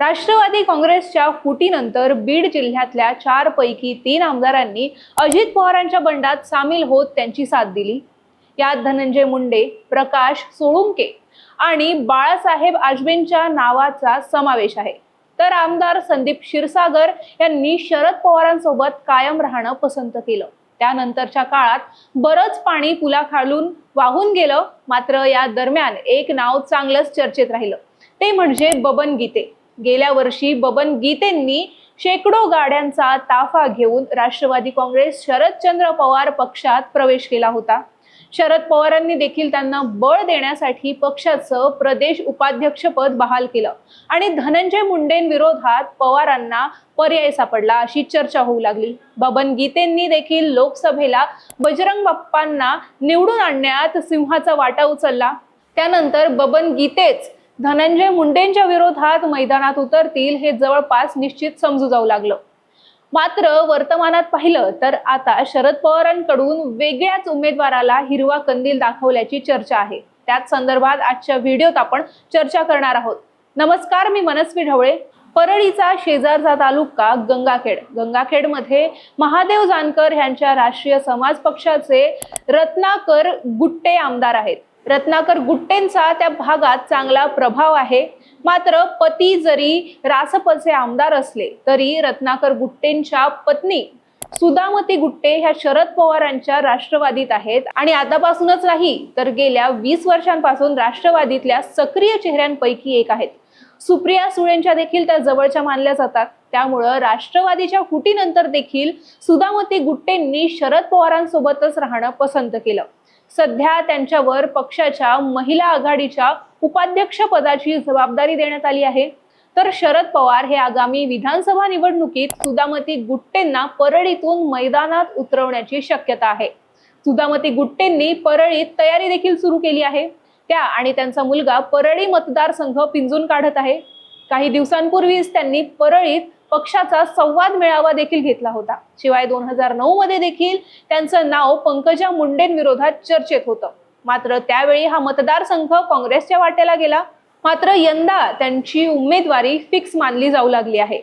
राष्ट्रवादी काँग्रेसच्या फुटीनंतर बीड जिल्ह्यातल्या चार पैकी तीन आमदारांनी अजित पवारांच्या बंडात सामील होत त्यांची साथ दिली. यात धनंजय मुंडे प्रकाश सोळुंके आणि बाळासाहेब आजबेंच्या नावाचा समावेश आहे. तर आमदार संदीप क्षीरसागर यांनी शरद पवारांसोबत कायम राहणं पसंत केलं. त्यानंतरच्या काळात बरंच पाणी पुलाखालून वाहून गेलं मात्र या दरम्यान एक नाव चांगलंच चर्चेत राहिलं. ते म्हणजे बबन गीते. गेल्या वर्षी बबन गीतेंनी शेकडो गाड्यांचा ताफा घेऊन राष्ट्रवादी काँग्रेस शरदचंद्र पवार पक्षात प्रवेश केला होता. शरद पवारांनी देखील त्यांना बळ देण्यासाठी पक्षाचं प्रदेश उपाध्यक्षपद बहाल केलं आणि धनंजय मुंडेंविरोधात पवारांना पर्याय सापडला अशी चर्चा होऊ लागली. बबन गीतेंनी देखील लोकसभेला बजरंग बाप्पांना निवडून आणण्यात सिंहाचा वाटा उचलला. त्यानंतर बबन गीतेच धनंजय मुंडेंच्या विरोधात मैदानात उतरतील हे जवळपास निश्चित समजू जाऊ लागलं. मात्र वर्तमानात पाहिलं तर आता शरद पवारांकडून वेगळ्याच उमेदवाराला हिरवा कंदील दाखवल्याची चर्चा आहे. त्याच संदर्भात आजच्या व्हिडिओत आपण चर्चा करणार आहोत. नमस्कार मी मनस्वी ढवळे. परळीचा शेजारचा तालुका गंगाखेड. गंगाखेडमध्ये महादेव जानकर यांच्या राष्ट्रीय समाज पक्षाचे रत्नाकर गुट्टे आमदार आहेत. रत्नाकर गुट्टेंचा त्या भागात चांगला प्रभाव आहे. मात्र पती जरी रासपचे आमदार असले तरी रत्नाकर गुट्टेंच्या पत्नी सुदामती गुट्टे ह्या शरद पवारांच्या राष्ट्रवादीत आहेत. आणि आतापासूनच नाही तर गेल्या वीस वर्षांपासून राष्ट्रवादीतल्या सक्रिय चेहऱ्यांपैकी एक आहेत. सुप्रिया सुळेंच्या देखील त्या जवळच्या मानल्या जातात. त्यामुळं राष्ट्रवादीच्या फुटीनंतर देखील सुदामती गुट्टेंनी शरद पवारांसोबतच राहणं पसंत केलं. सध्या त्यांच्यावर पक्षाच्या महिला आघाडीच्या उपाध्यक्ष पदाची जबाबदारी देण्यात आली आहे. तर शरद पवार हे आगामी विधानसभा निवडणुकीत सुदामती गुट्टेंना परळीतून मैदानात उतरवण्याची शक्यता आहे. सुदामती गुट्टेंनी परळीत तयारी देखील सुरू केली आहे. त्या आणि त्यांचा मुलगा परळी मतदारसंघ पिंजून काढत आहे. काही दिवसांपूर्वीच त्यांनी परळीत पक्षाचा संवाद मेळावा देखील घेतला होता. शिवाय दोन हजार नऊ मध्ये देखील त्यांचं नाव पंकजा मुंडेंविरोधात चर्चेत होतं. मात्र त्यावेळी हा मतदारसंघ काँग्रेसच्या वाट्याला गेला. मात्र यंदा त्यांची उमेदवारी फिक्स मानली जाऊ लागली आहे.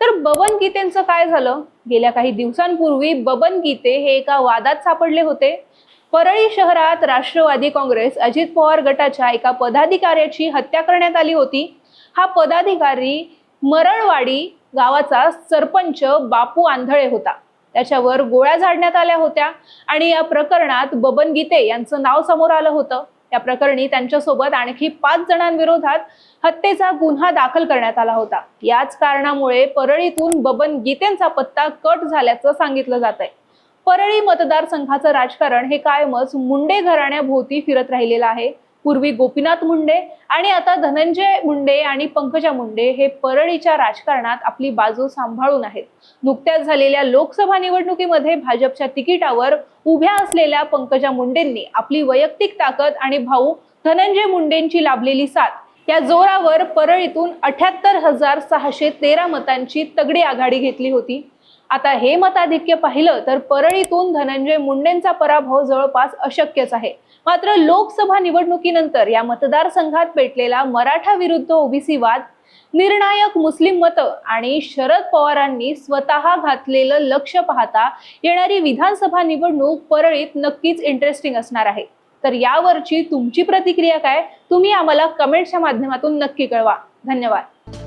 तर बबन गीतेंचं काय झालं? गेल्या काही दिवसांपूर्वी बबन गीते हे एका वादात सापडले होते. परळी शहरात राष्ट्रवादी काँग्रेस अजित पवार गटाच्या एका पदाधिकाऱ्याची हत्या करण्यात आली होती. हा पदाधिकारी मरळवाडी गावाचा सरपंच बापू आंधळे होता. त्याच्यावर गोळ्या झाडण्यात आल्या होत्या आणि या प्रकरणात बबन गीते यांचं नाव समोर आलं होतं. या प्रकरणी त्यांच्यासोबत आणखी पाच जणांविरोधात हत्येचा गुन्हा दाखल करण्यात आला होता. याच कारणामुळे परळीतून बबन गीतेंचा पत्ता कट झाल्याचं सांगितलं जात आहे परळी मतदारसंघाचं राजकारण हे कायमच मुंडे घराण्याभोवती फिरत राहिलेलं आहे. पूर्वी गोपीनाथ मुंडे आणि आता धनंजय मुंडे आणि पंकजा मुंडे हे परळीच्या राजकारणात आपली बाजू सांभाळून आहेत. नुकत्याच झालेल्या लोकसभा निवडणुकीमध्ये भाजपच्या तिकिटावर उभ्या असलेल्या पंकजा मुंडेंनी आपली वैयक्तिक ताकद आणि भाऊ धनंजय मुंडेंची लाभलेली साथ या जोरावर परळीतून अठ्याहत्तर हजार सहाशे तेरा मतांची तगडी आघाडी घेतली होती. आता हे मताधिक्य पाहिलं तर परळीतून धनंजय मुंडेंचा पराभव जवळपास अशक्यच आहे. मात्र लोकसभा निवडणुकीनंतर या मतदारसंघात पेटलेला मराठा विरुद्ध ओबीसी वाद निर्णायक मुस्लिम मतं आणि शरद पवारांनी स्वतः घातलेलं लक्ष पाहता येणारी विधानसभा निवडणूक परळीत नक्कीच इंटरेस्टिंग असणार आहे. तर यावरची तुमची प्रतिक्रिया काय? तुम्ही आम्हाला कमेंटच्या माध्यमातून नक्की कळवा. धन्यवाद.